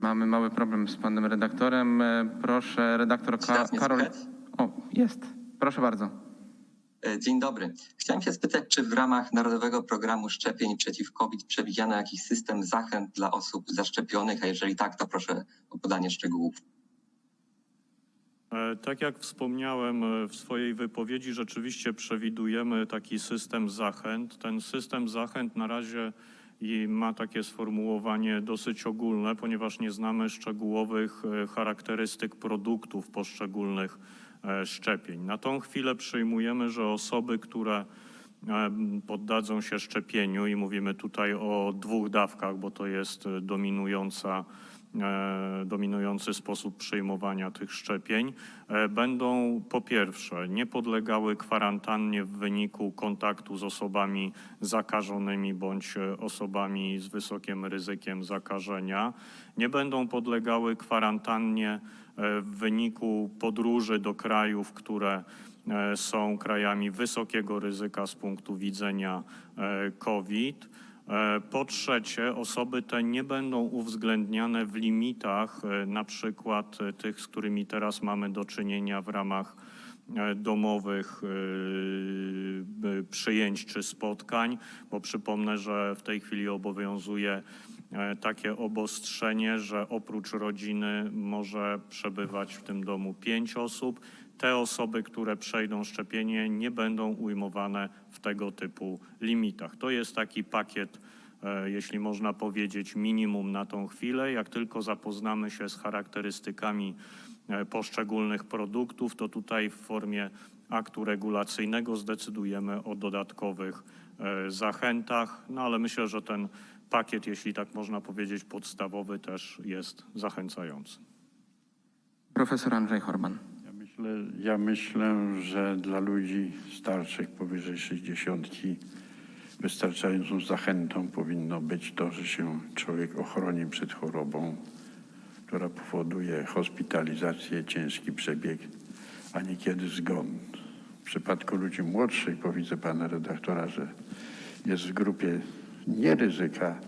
Mamy mały problem z panem redaktorem. E, Proszę, redaktor Ka- Karol. O, jest. Proszę bardzo. E, Dzień dobry. Chciałem się spytać, czy w ramach Narodowego Programu Szczepień przeciw COVID przewidziano jakiś system zachęt dla osób zaszczepionych, a jeżeli tak, to proszę o podanie szczegółów. E, Tak jak wspomniałem w swojej wypowiedzi, rzeczywiście przewidujemy taki system zachęt. Ten system zachęt na razie i ma takie sformułowanie dosyć ogólne, ponieważ nie znamy szczegółowych e, charakterystyk produktów poszczególnych e, szczepień. Na tą chwilę przyjmujemy, że osoby, które e, poddadzą się szczepieniu i mówimy tutaj o dwóch dawkach, bo to jest dominująca dominujący sposób przyjmowania tych szczepień, e, będą po pierwsze nie podlegały kwarantannie w wyniku kontaktu z osobami zakażonymi bądź e, osobami z wysokim ryzykiem zakażenia, nie będą podlegały kwarantannie e, w wyniku podróży do krajów, które e, są krajami wysokiego ryzyka z punktu widzenia e, COVID. E, Po trzecie, osoby te nie będą uwzględniane w limitach, e, na przykład e, tych, z którymi teraz mamy do czynienia w ramach domowych przyjęć czy spotkań, bo przypomnę, że w tej chwili obowiązuje takie obostrzenie, że oprócz rodziny może przebywać w tym domu pięć osób. Te osoby, które przejdą szczepienie, nie będą ujmowane w tego typu limitach. To jest taki pakiet, e, jeśli można powiedzieć, minimum na tą chwilę. Jak tylko zapoznamy się z charakterystykami e, poszczególnych produktów, to tutaj w formie aktu regulacyjnego zdecydujemy o dodatkowych e, zachętach, no ale myślę, że ten pakiet, jeśli tak można powiedzieć, podstawowy też jest zachęcający. Profesor Andrzej Horban. Ja myślę, że dla ludzi starszych powyżej 60 wystarczającą zachętą powinno być to, że się człowiek ochroni przed chorobą, która powoduje hospitalizację, ciężki przebieg, a niekiedy zgon. W przypadku ludzi młodszych, bo widzę pana redaktora, że jest w grupie nieryzyka,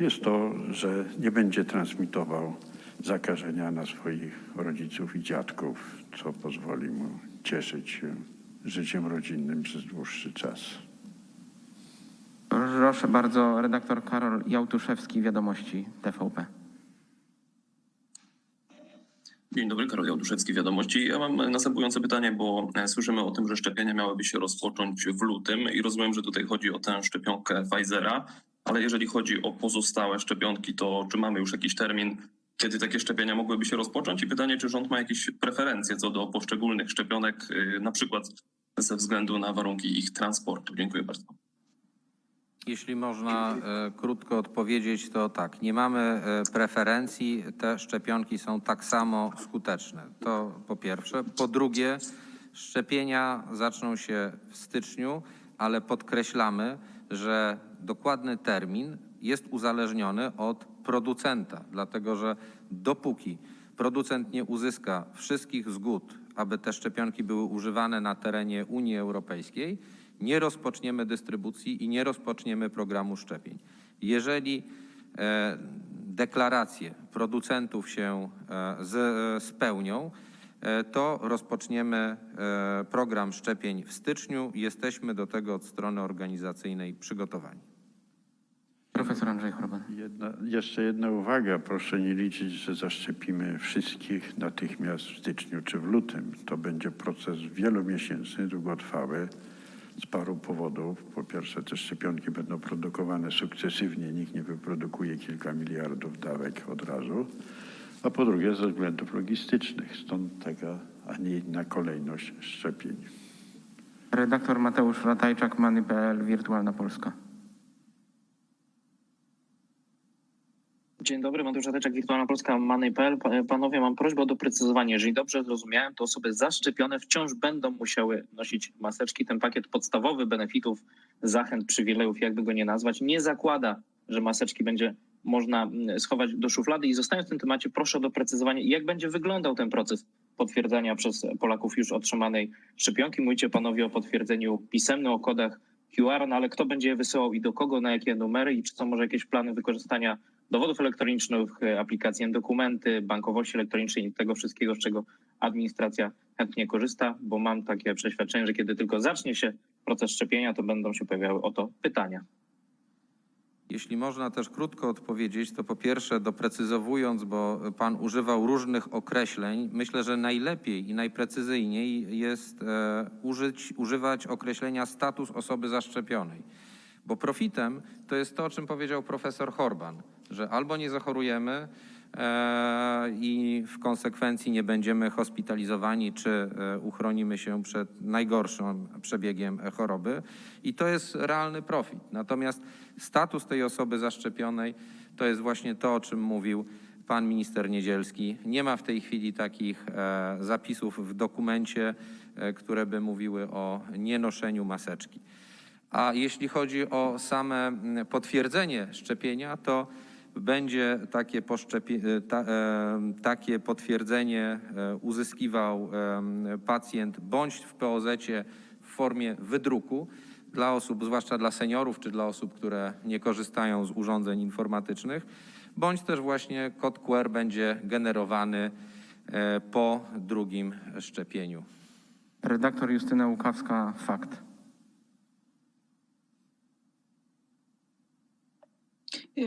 jest to, że nie będzie transmitował zakażenia na swoich rodziców i dziadków, co pozwoli mu cieszyć się życiem rodzinnym przez dłuższy czas. Proszę bardzo, redaktor Karol Jałtuszewski, Wiadomości TVP. Dzień dobry, Karol Jałduszewski, Wiadomości. Ja mam następujące pytanie, bo słyszymy o tym, że szczepienia miałyby się rozpocząć w lutym i rozumiem, że tutaj chodzi o tę szczepionkę Pfizera, ale jeżeli chodzi o pozostałe szczepionki, to czy mamy już jakiś termin, kiedy takie szczepienia mogłyby się rozpocząć? I pytanie, czy rząd ma jakieś preferencje co do poszczególnych szczepionek, y, na przykład ze względu na warunki ich transportu? Dziękuję bardzo. Jeśli można e, krótko odpowiedzieć, to tak, nie mamy e, preferencji, te szczepionki są tak samo skuteczne. To po pierwsze. Po drugie, szczepienia zaczną się w styczniu, ale podkreślamy, że dokładny termin jest uzależniony od producenta, dlatego że dopóki producent nie uzyska wszystkich zgód, aby te szczepionki były używane na terenie Unii Europejskiej, nie rozpoczniemy dystrybucji i nie rozpoczniemy programu szczepień. Jeżeli e, deklaracje producentów się e, e, spełnią, to rozpoczniemy program szczepień w styczniu. Jesteśmy do tego od strony organizacyjnej przygotowani. Profesor Andrzej Horban. Jedna, jeszcze jedna uwaga. Proszę nie liczyć, że zaszczepimy wszystkich natychmiast w styczniu czy w lutym. To będzie proces wielomiesięczny, długotrwały z paru powodów. Po pierwsze, te szczepionki będą produkowane sukcesywnie. Nikt nie wyprodukuje kilka miliardów dawek od razu. A po drugie, ze względów logistycznych. Stąd taka, a nie inna kolejność szczepień. Redaktor Mateusz Ratajczak, Many.pl, Wirtualna Polska. Dzień dobry, Mateusz Radeczek, Wirtualna Polska, Money.pl. Pa- Panowie, mam prośbę o doprecyzowanie. Jeżeli dobrze zrozumiałem, to osoby zaszczepione wciąż będą musiały nosić maseczki. Ten pakiet podstawowy benefitów, zachęt, przywilejów, jakby go nie nazwać, nie zakłada, że maseczki będzie można mm, schować do szuflady. I zostając w tym temacie, proszę o doprecyzowanie, jak będzie wyglądał ten proces potwierdzania przez Polaków już otrzymanej szczepionki. Mówicie panowie o potwierdzeniu pisemnym, o kodach QR, no ale kto będzie je wysyłał i do kogo, na jakie numery i czy są może jakieś plany wykorzystania dowodów elektronicznych, e, aplikacji dokumenty, bankowości elektronicznej i tego wszystkiego, z czego administracja chętnie korzysta, bo mam takie przeświadczenie, że kiedy tylko zacznie się proces szczepienia, to będą się pojawiały o to pytania. Jeśli można też krótko odpowiedzieć, to po pierwsze doprecyzowując, bo Pan używał różnych określeń, myślę, że najlepiej i najprecyzyjniej jest e, użyć, używać określenia status osoby zaszczepionej. Bo profitem to jest to, o czym powiedział profesor Horban, że albo nie zachorujemy e, i w konsekwencji nie będziemy hospitalizowani, czy e, uchronimy się przed najgorszym przebiegiem e, choroby. I to jest realny profit. Natomiast status tej osoby zaszczepionej to jest właśnie to, o czym mówił pan minister Niedzielski. Nie ma w tej chwili takich e, zapisów w dokumencie, które by mówiły o nienoszeniu maseczki. A jeśli chodzi o same mm, potwierdzenie szczepienia, to będzie takie, poszczepie- ta, e, takie potwierdzenie e, uzyskiwał e, pacjent bądź w POZ w formie wydruku dla osób, zwłaszcza dla seniorów czy dla osób, które nie korzystają z urządzeń informatycznych, bądź też właśnie kod QR będzie generowany e, po drugim szczepieniu. Redaktor Justyna Łukawska, fakt.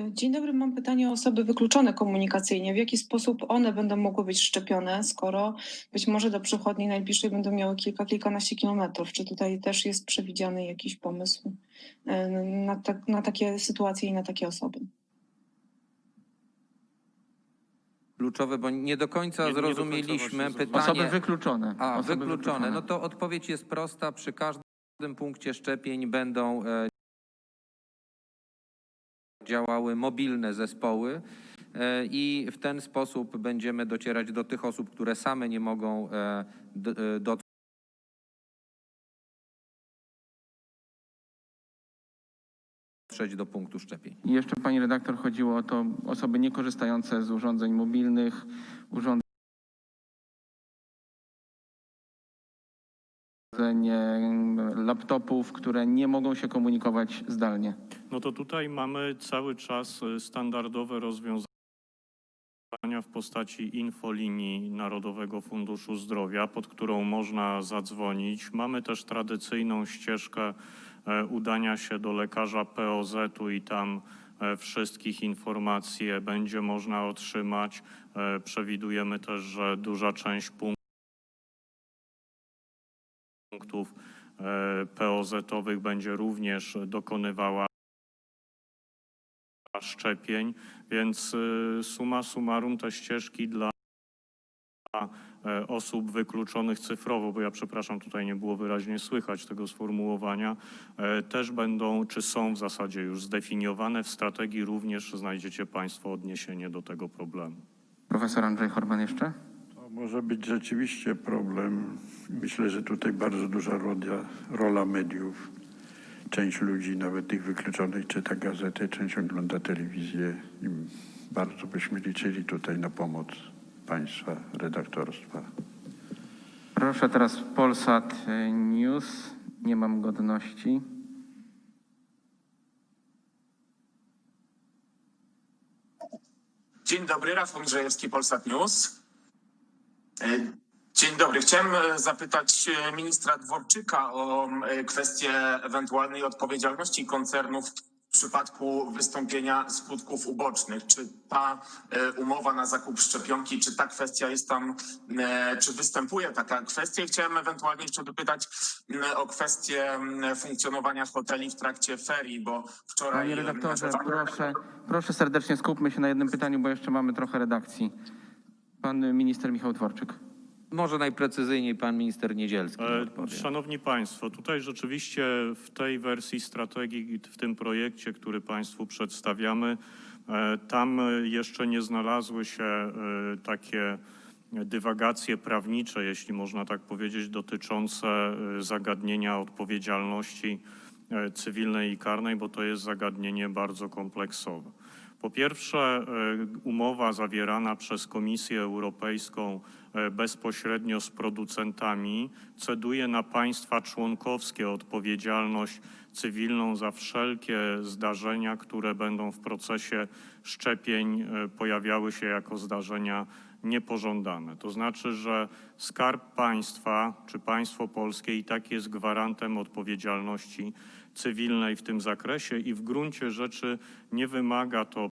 Dzień dobry, mam pytanie o osoby wykluczone komunikacyjnie. W jaki sposób one będą mogły być szczepione, skoro być może do przychodni najbliższej będą miały kilka, kilkanaście kilometrów? Czy tutaj też jest przewidziany jakiś pomysł e, na, tak, na takie sytuacje i na takie osoby? Kluczowe, bo nie do końca Nie- nie do końca zrozumieliśmy pytanie. Osoby wykluczone. A, Osoby wykluczone. No to odpowiedź jest prosta. Przy każdym punkcie szczepień będą e, działały mobilne zespoły e, i w ten sposób będziemy docierać do tych osób, które same nie mogą e, e, dotrzeć do punktu szczepień. I jeszcze pani redaktor chodziło o to osoby niekorzystające z urządzeń mobilnych, urządzeń laptopów, które nie mogą się komunikować zdalnie. No to tutaj mamy cały czas y, standardowe rozwiązania w postaci infolinii Narodowego Funduszu Zdrowia, pod którą można zadzwonić. Mamy też tradycyjną ścieżkę e, udania się do lekarza POZ-u i tam e, wszystkich informacji będzie można otrzymać. E, Przewidujemy też, że duża część punktów e, POZ-owych będzie również dokonywała szczepień, więc y, summa summarum te ścieżki dla e, osób wykluczonych cyfrowo, bo ja przepraszam, tutaj nie było wyraźnie słychać tego sformułowania, e, też będą, czy są w zasadzie już zdefiniowane. W strategii również znajdziecie Państwo odniesienie do tego problemu. Profesor Andrzej Horban jeszcze? Może być rzeczywiście problem. Myślę, że tutaj bardzo duża rola, rola mediów. Część ludzi, nawet tych wykluczonych, czyta gazety, część ogląda telewizję i bardzo byśmy liczyli tutaj na pomoc państwa redaktorstwa. Proszę teraz Polsat News. Nie mam godności. Dzień dobry, Rafał Mierzejewski, Polsat News. Dzień dobry. Chciałem e, zapytać e, ministra Dworczyka o e, kwestię ewentualnej odpowiedzialności koncernów w przypadku wystąpienia skutków ubocznych. Czy ta umowa na zakup szczepionki, czy ta kwestia jest tam, czy występuje taka kwestia? Chciałem ewentualnie jeszcze dopytać o kwestię funkcjonowania hoteli w trakcie ferii, bo wczoraj... Panie redaktorze, proszę, proszę serdecznie skupmy się na jednym pytaniu, bo jeszcze mamy trochę redakcji. Pan minister Michał Dworczyk. Może najprecyzyjniej pan minister Niedzielski E. Szanowni Państwo, tutaj rzeczywiście w tej wersji strategii, w tym projekcie, który Państwu przedstawiamy, e, tam jeszcze nie znalazły się e, takie dywagacje prawnicze, jeśli można tak powiedzieć, dotyczące e, zagadnienia odpowiedzialności cywilnej i karnej, bo to jest zagadnienie bardzo kompleksowe. Po pierwsze, e, umowa zawierana przez Komisję Europejską e, bezpośrednio z producentami ceduje na państwa członkowskie odpowiedzialność cywilną za wszelkie zdarzenia, które będą w procesie szczepień e, pojawiały się jako zdarzenia niepożądane. To znaczy, że Skarb Państwa czy państwo polskie i tak jest gwarantem odpowiedzialności cywilnej w tym zakresie i w gruncie rzeczy nie wymaga to